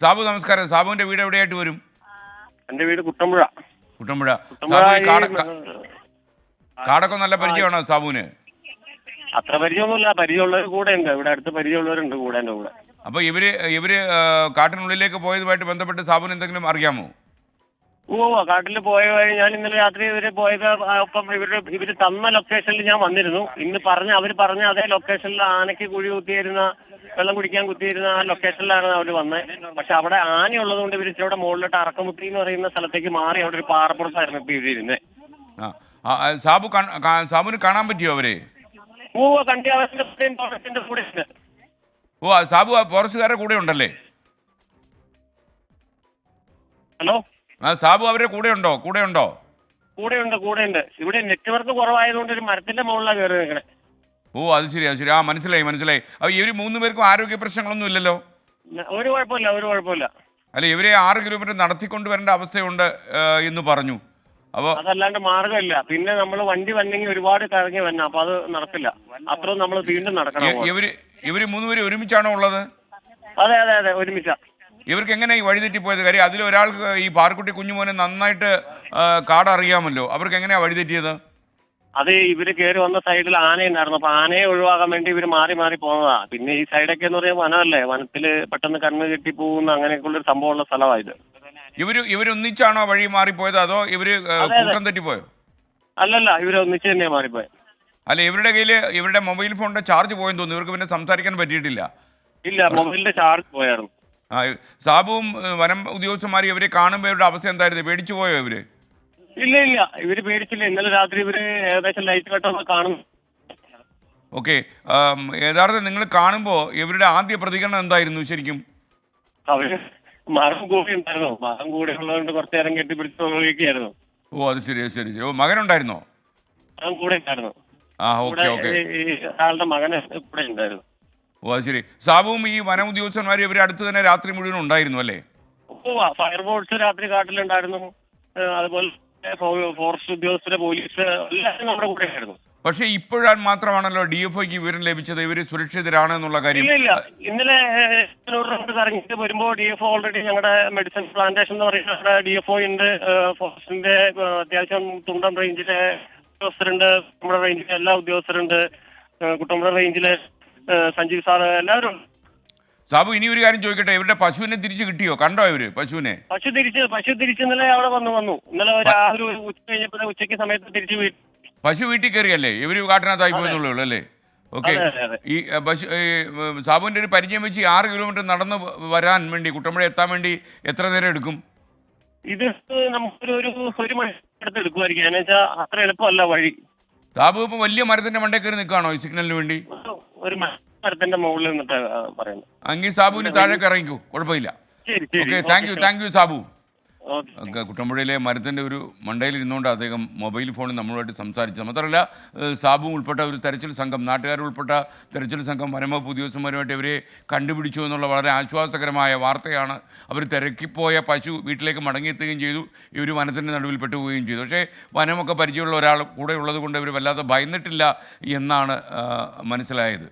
സാബു നമസ്കാരം. സാബുവിന്റെ വീട് എവിടെയായിട്ട് വരും? എന്റെ വീട് കുട്ടമ്പുഴ. കുട്ടമ്പുഴ. കാടൊക്കെ നല്ല പരിചയമാണോ സാബുവിന്? അത്ര പരിചയമൊന്നുമില്ല. പരിചയമുള്ളവർ കൂടെ ഉണ്ട്. ഇവിടെ അടുത്ത പരിചയമുള്ളവരുണ്ട് കൂടെ എന്റെ കൂടെ. അപ്പോൾ ഇവർ ഇവർ കാട്ടിനുള്ളിലേക്ക് പോയതുമായിട്ട് ബന്ധപ്പെട്ട് സാബുവിന് എന്തെങ്കിലും അറിയാമോ? ഓ കാട്ടിൽ പോയ വഴി ഞാൻ ഇന്നലെ രാത്രി ഇവർ പോയത് ഒപ്പം ഇവർ ഇവർ തന്ന ലൊക്കേഷനിൽ ഞാൻ വന്നിരുന്നു. ഇന്ന് പറഞ്ഞ അവർ പറഞ്ഞ അതേ ലൊക്കേഷനിൽ ആനയ്ക്ക് കുഴി കുത്തിയിരുന്ന വെള്ളം കുടിക്കാൻ കുത്തിയിരുന്ന ആ ലൊക്കേഷനിലാണ് അവർ വന്നത് പക്ഷെ അവിടെ ആന ഉള്ളതുകൊണ്ട് ഇവർ ഇച്ചിരി മുകളിലോട്ട് അറക്കമുത്തി എന്ന് പറയുന്ന സ്ഥലത്തേക്ക് മാറി അവിടെ ഒരു പാറപ്പുറത്തായിരുന്നു ഇപ്പൊ ഇവരിരുന്നത് സാബു സാബുന് കാണാൻ പറ്റിയോ അവരെ? ഓ കണ്ടി ഫോറസ്റ്റിന്റെ കൂടെ ഓ സാബു ഫോറസ്റ്റുകാരുടെ കൂടെ ഉണ്ടല്ലേ? ഹലോ? ആ സാബു അവരുടെ കൂടെ ഉണ്ടോ കൂടെ ഉണ്ടോ കൂടെ ഉണ്ട് കൂടെ ഉണ്ട് ഇവിടെ നെറ്റ്വർക്ക് കുറവായതുകൊണ്ട് ഒരു മരത്തിന്റെ മുകളിലാണ് കയറി നിൽക്കണേ. ഓ അത് ശരി അത് ശരി. ആ മനസ്സിലായി മനസ്സിലായി. അപ്പൊ ഇവർ മൂന്ന് പേർക്കും ആരോഗ്യ പ്രശ്നങ്ങളൊന്നും ഇല്ലല്ലോ? ഒരു കുഴപ്പമില്ല ഒരു കുഴപ്പമില്ല. അല്ല ഇവരെ ആറ് കിലോമീറ്റർ നടത്തിക്കൊണ്ട് വരേണ്ട അവസ്ഥയുണ്ട് എന്ന് പറഞ്ഞു. അപ്പൊ അതല്ലാണ്ട് മാർഗമില്ല. പിന്നെ നമ്മൾ വണ്ടി വന്നെങ്കിൽ ഒരുപാട് കറങ്ങി വന്ന അപ്പൊ അത് നടക്കില്ല. അത്രയും നമ്മൾ വീണ്ടും നടക്കണം ഇവർ ഇവർ മൂന്നുപേരും ഒരുമിച്ചാണോ ഉള്ളത്? അതെ അതെ അതെ ഒരുമിച്ച. ഇവർക്ക് എങ്ങനെ ഈ വഴിതെറ്റിപ്പോയത് കാര്യം അതിൽ ഒരാൾക്ക് ഈ പാർക്കുട്ടി കുഞ്ഞുമോനെ നന്നായിട്ട് കാടറിയാമല്ലോ. കാട് അറിയാമല്ലോ അവർക്ക് എങ്ങനെയാ വഴിതെറ്റിയത്? അത് ഇവർ കയറി വന്ന സൈഡിൽ ആനയുണ്ടായിരുന്നു. അപ്പൊ ആനയെ ഒഴിവാക്കാൻ വേണ്ടി ഇവർ മാറി മാറി പോകുന്നതാ പിന്നെ ഈ സൈഡൊക്കെ എന്ന് പറയുമ്പോൾ വനമല്ലേ? വനത്തിൽ പെട്ടെന്ന് കണ്ണ് കെട്ടി പോകുന്ന അങ്ങനെയൊക്കെയുള്ള ഒരു സംഭവമുള്ള സ്ഥലമായത് ഇവർ ഇവരൊന്നിച്ചാണോ വഴി മാറിപ്പോയത്? അതോ ഇവർ. കൂട്ടം തെറ്റിപ്പോയോ? അല്ലല്ല ഇവർ ഒന്നിച്ച് തന്നെയാ മാറിപ്പോയത് അല്ല ഇവരുടെ കയ്യിൽ ഇവരുടെ മൊബൈൽ ഫോണിന്റെ ചാർജ് പോയെന്ന് തോന്നുന്നു. ഇവർക്ക് പിന്നെ സംസാരിക്കാൻ പറ്റിയിട്ടില്ല. ഇല്ല മൊബൈലിന്റെ ചാർജ് പോയായിരുന്നു. സാബുവും വനം ഉദ്യോഗസ്ഥന്മാരും ഇവരെ കാണുമ്പോൾ ഇവരുടെ അവസ്ഥ എന്തായിരുന്നു? പേടിച്ചു പോയോ ഇവർ? ഇല്ല ഇല്ല. ഇവർ പേടിച്ചില്ല. ഇന്നലെ രാത്രി ഇവർ ഏകദേശം ലൈറ്റ് കട്ടൊക്കെ കാണും. ഓക്കെ. യഥാർത്ഥം നിങ്ങൾ കാണുമ്പോൾ ഇവരുടെ ആദ്യ പ്രതികരണം എന്തായിരുന്നു ശരിക്കും? അവർ മരം കൂടി ഉണ്ടായിരുന്നു. മരം കൂടി ഉള്ളതുകൊണ്ട് കുറച്ച് നേരം കെട്ടിപ്പിടിച്ച് നോക്കിയായിരുന്നു ഓ അത് ശരി ശരി ശരി. ഓ മകനുണ്ടായിരുന്നോ മരം കൂടെ ഉണ്ടായിരുന്നു. ആ ഓക്കെ ഓക്കെ. ആളുടെ മകന് കൂടെ ഉണ്ടായിരുന്നു. ഓ അത് ശരി. സാബുവും ഈ വനം ഉദ്യോഗസ്ഥന്മാരും ഇവരെ അടുത്ത് തന്നെ രാത്രി മുഴുവൻ ഉണ്ടായിരുന്നു അല്ലേ? ഫയർഫോഴ്സ് രാത്രി കാട്ടിലുണ്ടായിരുന്നു. അതുപോലെ ഫോറസ്റ്റ് ഉദ്യോഗസ്ഥരെ പോലീസ് എല്ലാവരും നമ്മുടെ കൂടെ ആയിരുന്നു. പക്ഷേ ഇപ്പോഴാണ് മാത്രമാണല്ലോ ഡി എഫ് ഐക്ക് വിവരം ലഭിച്ചത്. ഇവർ സുരക്ഷിതരാണ് എന്നുള്ള കാര്യം. ഇല്ല ഇന്നലെ കറങ്ങിയിട്ട് വരുമ്പോൾ ഡി എഫ് ഓൾറെഡി ഞങ്ങളുടെ മെഡിസിൻ പ്ലാന്റേഷൻ എന്ന് പറയുന്നത് ഡി എഫ് ഒണ്ട് ഫോറസ്റ്റിന്റെ അത്യാവശ്യം തുണ്ടം റേഞ്ചിലെ ഉദ്യോഗസ്ഥരുണ്ട്. നമ്മുടെ റേഞ്ചിലെ എല്ലാ ഉദ്യോഗസ്ഥരുണ്ട്. കുട്ടമ്പുഴ റേഞ്ചിലെ സഞ്ജീവ് സാർ എല്ലാവരും ഉണ്ട്. സാബു ഇനി ഒരു കാര്യം ചോദിക്കട്ടെ? ഇവരുടെ പശുവിനെ തിരിച്ചു കിട്ടിയോ? കണ്ടോ ഇവർ പശുവിനെ? പശു തിരിച്ച് പശു തിരിച്ച് ഇന്നലെ അവിടെ വന്നു വന്നു. ഇന്നലെ ഒരു ഉച്ച കഴിഞ്ഞപ്പോൾ ഉച്ചയ്ക്ക് സമയത്ത് തിരിച്ചു വീട്ടിൽ പശു വീട്ടിൽ കയറിയല്ലേ? ഇവർ കാട്ടിനകത്തായി പോയെന്നുള്ളൂ അല്ലേ? ഓക്കെ. ഈ പശു സാബുവിന്റെ ഒരു പരിചയം വെച്ച് ആറ് കിലോമീറ്റർ നടന്ന് വരാൻ വേണ്ടി കുട്ടമ്പുഴ എത്താൻ വേണ്ടി എത്ര നേരം എടുക്കും? ഇത് നമുക്കൊരു ഒരു ഒരു മണി അടുത്ത് എടുക്കുമായിരിക്കും എന്ന് അത്ര എളുപ്പമല്ല വഴി. സാബു ഇപ്പൊ വലിയ മരത്തിന്റെ മണ്ടേ കയറി നിൽക്കുകയാണോ ഈ സിഗ്നലിന് വേണ്ടി? ഒരു മരത്തിന്റെ മുകളിൽ നിന്നിട്ട് പറയുന്നത്. അങ്ങി സാബുവിന് താഴേക്ക് ഇറങ്ങിക്കൂ. കുഴപ്പമില്ല. Okay thank you thank you Sabu. കുട്ടമ്പുഴയിലെ മരത്തിന്റെ ഒരു മണ്ടയിൽ ഇരുന്നുകൊണ്ട് അദ്ദേഹം മൊബൈൽ ഫോണിൽ നമ്മളുമായിട്ട് സംസാരിച്ചു. മാത്രമല്ല സാബു ഉൾപ്പെട്ട ഒരു തെരച്ചിൽ സംഘം നാട്ടുകാർ ഉൾപ്പെട്ട തെരച്ചിൽ സംഘം വനംവകുപ്പ് ഉദ്യോഗസ്ഥന്മാരുമായിട്ട് ഇവരെ കണ്ടുപിടിച്ചു എന്നുള്ള വളരെ ആശ്വാസകരമായ വാർത്തയാണ് അവർ തിരക്കിപ്പോയ പശു വീട്ടിലേക്ക് മടങ്ങിയെത്തുകയും ചെയ്തു. ഇവർ വനത്തിന്റെ നടുവിൽ പെട്ടുപോവുകയും ചെയ്തു. പക്ഷേ വനമൊക്കെ പരിചയമുള്ള ഒരാൾ കൂടെ ഉള്ളത് കൊണ്ട് ഇവർ വല്ലാതെ ഭയന്നിട്ടില്ല എന്നാണ് മനസ്സിലായത്.